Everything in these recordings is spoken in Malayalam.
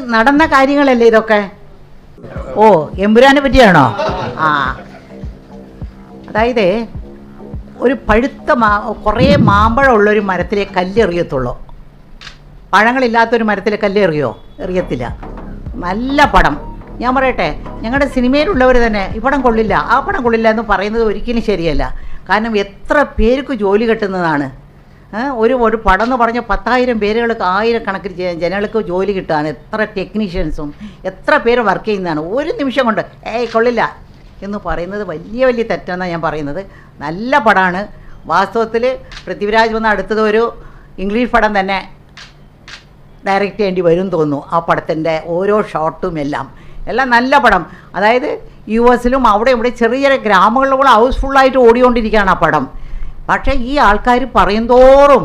നടന്ന കാര്യങ്ങളല്ലേ ഇതൊക്കെ? ഓ എമ്പുരാനെ പറ്റിയാണോ? ആ. അതായത് ഒരു പഴുത്ത മാ കുറേ മാമ്പഴമുള്ളൊരു മരത്തിലെ കല്ലെറിയത്തുള്ളൂ പഴങ്ങളില്ലാത്തൊരു മരത്തിലെ കല്ലെറിയോ എറിയത്തില്ല. നല്ല പടം. ഞാൻ പറയട്ടെ ഞങ്ങളുടെ സിനിമയിലുള്ളവർ തന്നെ ഈ പടം കൊള്ളില്ല ആ പടം കൊള്ളില്ല എന്ന് പറയുന്നത് ഒരിക്കലും ശരിയല്ല. കാരണം എത്ര പേർക്ക് ജോലി കിട്ടുന്നതാണ്. ഒരു ഒരു പടം എന്ന് പറഞ്ഞ പത്തായിരം പേരുകൾക്ക് ആയിരക്കണക്കിന് ജനങ്ങൾക്ക് ജോലി കിട്ടുകയാണ് എത്ര ടെക്നീഷ്യൻസും എത്ര പേര് വർക്ക് ചെയ്യുന്നതാണ്. ഒരു നിമിഷം കൊണ്ട് ഏയ് കൊള്ളില്ല എന്ന് പറയുന്നത് വലിയ വലിയ തെറ്റാണെന്നാണ് ഞാൻ പറയുന്നത്. നല്ല പടമാണ് വാസ്തവത്തിൽ പൃഥ്വിരാജ് വന്ന അടുത്തത് ഒരു ഇംഗ്ലീഷ് പടം തന്നെ ഡയറക്റ്റ് ചെയ്യേണ്ടി വരും തോന്നുന്നു ആ പടത്തിന്റെ ഓരോ ഷോട്ടും എല്ലാം. എല്ലാം നല്ല പടം. അതായത് യു എസിലും അവിടെ ഇവിടെ ചെറിയ ചെറിയ ഗ്രാമങ്ങളിലും ഹൗസ്ഫുള്ളായിട്ട് ഓടിക്കൊണ്ടിരിക്കുകയാണ് ആ പടം. പക്ഷേ ഈ ആൾക്കാർ പറയുന്നതോറും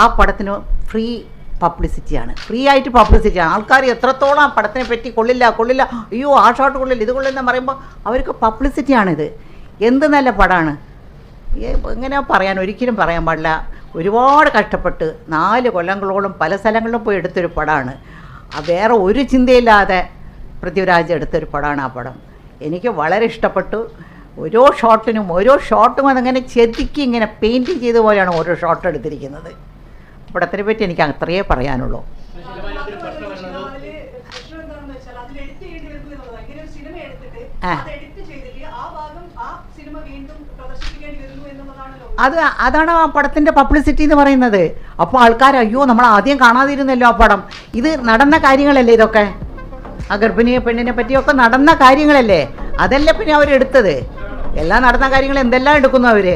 ആ പടത്തിന് ഫ്രീ പബ്ലിസിറ്റിയാണ് ഫ്രീ ആയിട്ട് പബ്ലിസിറ്റിയാണ് ആൾക്കാർ എത്രത്തോളം ആ പടത്തിനെ പറ്റി കൊള്ളില്ല കൊള്ളില്ല അയ്യോ ആ ഷോട്ട് കൊള്ളില്ല ഇത് കൊള്ളില്ല എന്ന് പറയുമ്പോൾ അവർക്ക് പബ്ലിസിറ്റിയാണിത് എന്ത് നല്ല പടമാണ് എങ്ങനെ പറയാൻ? ഒരിക്കലും പറയാൻ പാടില്ല. ഒരുപാട് കഷ്ടപ്പെട്ട് നാല് കൊല്ലങ്ങളോളം പല സ്ഥലങ്ങളിലും പോയി എടുത്തൊരു പടമാണ് വേറെ ഒരു ചിന്തയില്ലാതെ പൃഥ്വിരാജ് എടുത്തൊരു പടമാണ് ആ പടം. എനിക്ക് വളരെ ഇഷ്ടപ്പെട്ടു. ഓരോ ഷോട്ടിനും ഓരോ ഷോട്ടും അതങ്ങനെ ചെതുക്കി ഇങ്ങനെ പെയിന്റ് ചെയ്ത പോലെയാണ് ഓരോ ഷോട്ട് എടുത്തിരിക്കുന്നത്. പടത്തിനെ പറ്റി എനിക്ക് അത്രയേ പറയാനുള്ളൂ. അത് അതാണ് ആ പടത്തിന്റെ പബ്ലിസിറ്റി എന്ന് പറയുന്നത്. അപ്പോൾ ആൾക്കാർ അയ്യോ നമ്മൾ ആദ്യം കാണാതിരുന്നല്ലോ ആ പടം. ഇത് നടന്ന കാര്യങ്ങളല്ലേ ഇതൊക്കെ? ആ ഗർഭിണിയെ പെണ്ണിനെ പറ്റിയൊക്കെ നടന്ന കാര്യങ്ങളല്ലേ? അതല്ലേ പിന്നെ അവരെടുത്തത്? എല്ലാം നടന്ന കാര്യങ്ങൾ എന്തെല്ലാം എടുക്കുന്നു അവർ?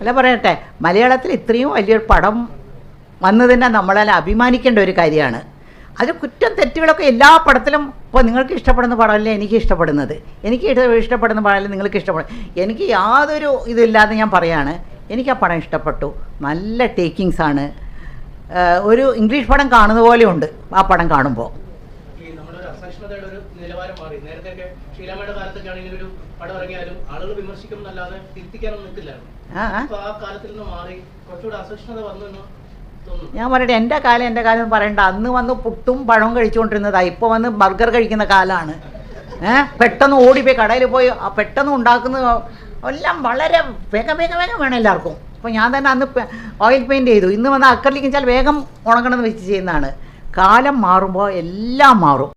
അല്ല പറയട്ടെ. മലയാളത്തിൽ ഇത്രയും വലിയൊരു പടം വന്നതിനെ നമ്മളെല്ലാം അഭിമാനിക്കേണ്ട ഒരു കാര്യമാണ്. അത് കുറ്റം തെറ്റുകളൊക്കെ എല്ലാ പടത്തിലും ഇപ്പോൾ നിങ്ങൾക്ക് ഇഷ്ടപ്പെടുന്ന പടമല്ലേ എനിക്ക് ഇഷ്ടപ്പെടുന്നത്? എനിക്ക് ഇഷ്ട- ഇഷ്ടപ്പെടുന്ന പടമല്ലേ നിങ്ങൾക്ക് ഇഷ്ടപ്പെടും എനിക്ക് യാതൊരു ഇതില്ലാതെ ഞാൻ പറയാണ് എനിക്ക് ആ പടം ഇഷ്ടപ്പെട്ടു. നല്ല ടേക്കിങ്സ് ആണ്. ഒരു ഇംഗ്ലീഷ് പടം കാണുന്ന പോലെ ഉണ്ട് ആ പടം കാണുമ്പോൾ ആ ഞാൻ പറയട്ടെ എന്റെ കാലം എന്റെ കാലം പറയണ്ട. അന്ന് വന്ന് പുട്ടും പഴവും കഴിച്ചുകൊണ്ടിരുന്നതാണ് ഇപ്പോൾ വന്ന് ബർഗർ കഴിക്കുന്ന കാലമാണ് ഏഹ് പെട്ടെന്ന് ഓടിപ്പോയി കടയിൽ പോയി പെട്ടെന്ന് ഉണ്ടാക്കുന്ന എല്ലാം വളരെ വേഗം വേഗം വേഗം വേണം എല്ലാവർക്കും. അപ്പോൾ ഞാൻ തന്നെ അന്ന് ഓയിൽ പെയിന്റ് ചെയ്തു. ഇന്ന് വന്ന് അക്കറിലേക്ക് വെച്ചാൽ വേഗം ഉണങ്ങണമെന്ന് വെച്ച് ചെയ്യുന്നതാണ്. കാലം മാറുമ്പോൾ എല്ലാം മാറും.